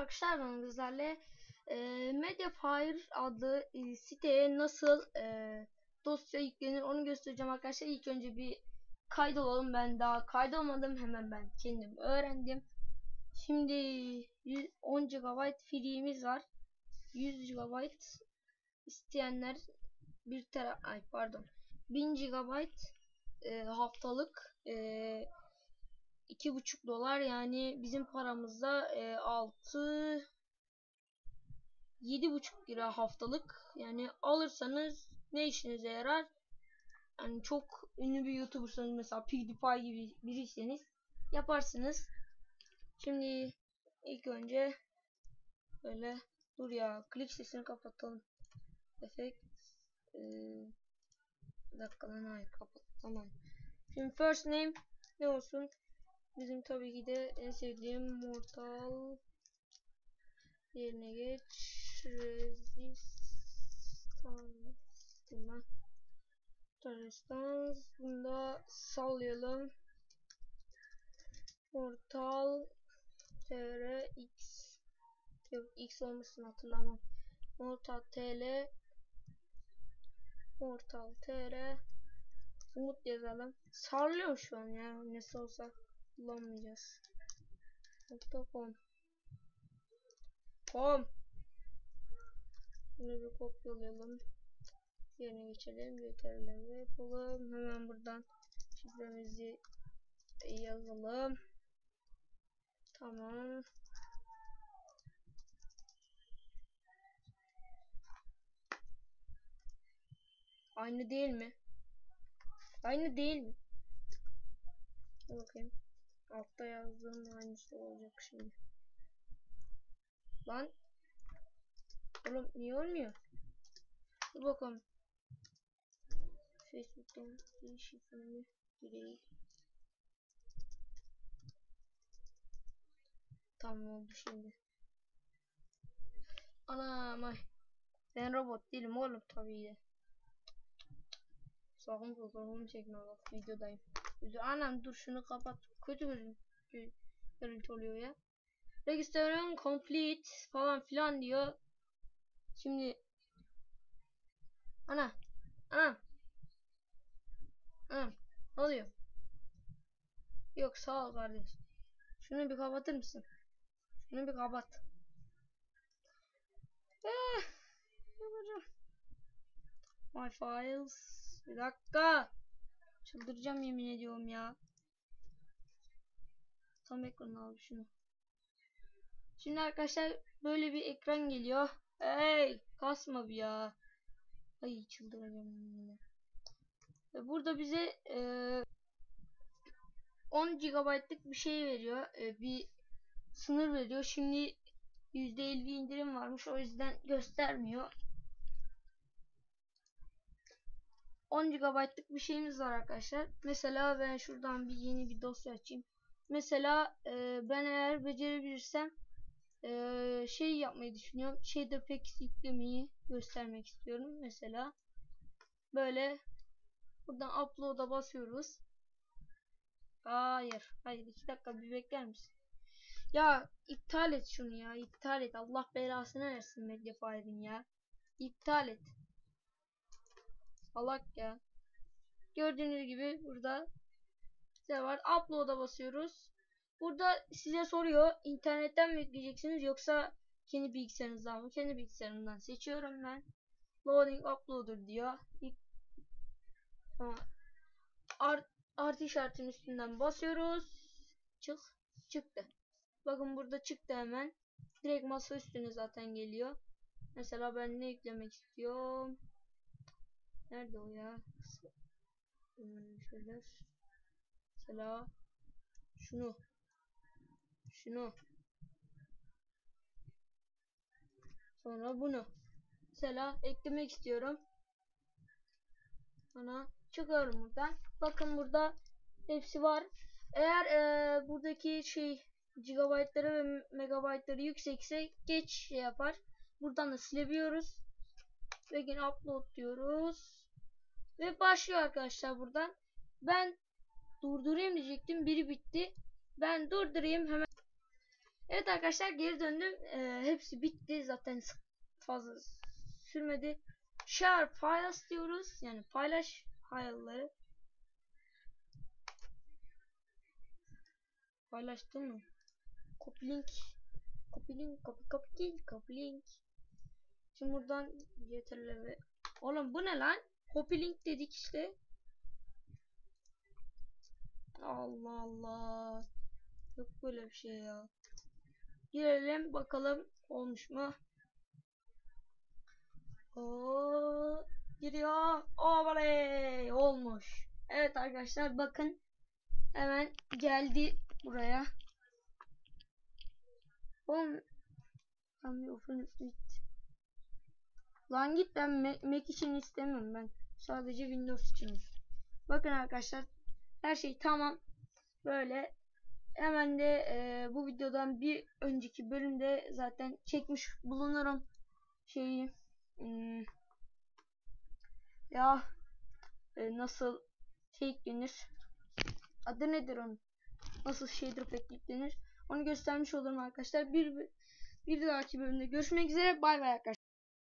arkadaşlar ben sizlerle e, Mediafire adlı e, siteye nasıl e, dosya yüklenir onu göstereceğim arkadaşlar. İlk önce bir kaydolalım. Ben daha kaydolmadım. Hemen ben kendim öğrendim. Şimdi 100, 10 GB free'miz var. 100 GB isteyenler 1 tera ay pardon 1000 GB e, haftalık e, iki buçuk dolar. Yani bizim paramızda e, altı yedi buçuk lira haftalık. Yani alırsanız ne işinize yarar? Yani çok ünlü bir youtubersanız mesela PewDiePie gibi biriyseniz yaparsınız. Şimdi ilk önce böyle dur ya klik sesini kapatalım. Efekt ee, bir dakika kapat tamam. Şimdi first name ne olsun Bizim tabii ki de en sevdiğim Mortal yerine geç. Resistance Resistance bunda sallayalım. Mortal TR X. Yok X olmasını hatırlamam. Mortal TL Mortal TR Umut yazalım. Sarlıyor şu an ya. Nesi olsa kullanmayacağız. .com Com Bunu bir kopyalayalım. Yerine geçelim. Yeterli yapalım. Hemen buradan şifremizi yazalım. Tamam. Aynı değil mi? Aynı değil mi? Bakayım. Altta yazdığım aynısı olacak şimdi. Lan. Oğlum niye olmuyor? Dur bakalım. Facebook'tan şifremi gireyim. Tamam oldu şimdi. Anam ay. Ben robot değilim oğlum tabii de. Sakın fotoğrafımı çekme bak videodayım. Anam dur şunu kapat. Kötü görüntü, görüntü oluyor ya. Registration complete falan filan diyor. Şimdi ana ana ana ne oluyor? Yok sağ ol kardeş. Şunu bir kapatır mısın? Şunu bir kapat. Ah. My files. Bir dakika. Çıldıracağım yemin ediyorum ya. Tam ekran al şunu. Şimdi arkadaşlar böyle bir ekran geliyor. Hey kasma bir ya. Ay çıldıracağım yine. Ve burada bize e, 10 GB'lık bir şey veriyor. E, bir sınır veriyor. Şimdi %50 indirim varmış. O yüzden göstermiyor. 10 GB'lık bir şeyimiz var arkadaşlar. Mesela ben şuradan bir yeni bir dosya açayım. Mesela e, ben eğer becerebilirsem e, şey yapmayı düşünüyorum. Shader Packs yüklemeyi göstermek istiyorum. Mesela böyle buradan upload'a basıyoruz. Hayır. Hayır. iki dakika bir bekler misin? Ya iptal et şunu ya. iptal et. Allah belasını versin Mediafire'in ya. İptal et. Salak ya. Gördüğünüz gibi burada size var. Upload'a basıyoruz. Burada size soruyor internetten mi yükleyeceksiniz yoksa kendi bilgisayarınızdan mı? Kendi bilgisayarımdan seçiyorum ben. Loading uploader diyor. İlk, art, artı işaretin üstünden basıyoruz. Çık. Çıktı. Bakın burada çıktı hemen. Direkt masa üstüne zaten geliyor. Mesela ben ne yüklemek istiyorum? Nerede o ya? Hmm, şöyle. Mesela şunu. Şunu. Sonra bunu. Mesela eklemek istiyorum. Sonra çıkıyorum buradan. Bakın burada hepsi var. Eğer e, buradaki şey gigabaytları ve megabaytları yüksekse geç şey yapar. Buradan da silebiliyoruz. Ve yine upload diyoruz. Ve başlıyor arkadaşlar buradan. Ben durdurayım diyecektim. Biri bitti. Ben durdurayım hemen. Evet arkadaşlar geri döndüm. Ee, hepsi bitti zaten fazla sürmedi. Share files diyoruz. Yani paylaş file'ları. Paylaştın mı? Copy link. Copy link. Copy copy link. Copy link. Şimdi buradan CTRL Oğlum bu ne lan? Copy link dedik işte. Allah Allah. Yok böyle bir şey ya. Girelim bakalım olmuş mu? Oo, giriyor. Oley olmuş. Evet arkadaşlar bakın hemen geldi buraya. Oğlum. Lan git ben Mac için istemiyorum ben. Sadece Windows için. Bakın arkadaşlar her şey tamam. Böyle. Hemen de e, bu videodan bir önceki bölümde zaten çekmiş bulunurum. Şeyi hmm, ya e, nasıl şey eklenir adı nedir onun? Nasıl shader pack eklenir onu göstermiş olurum arkadaşlar. Bir bir dahaki bölümde görüşmek üzere. Bay bay arkadaşlar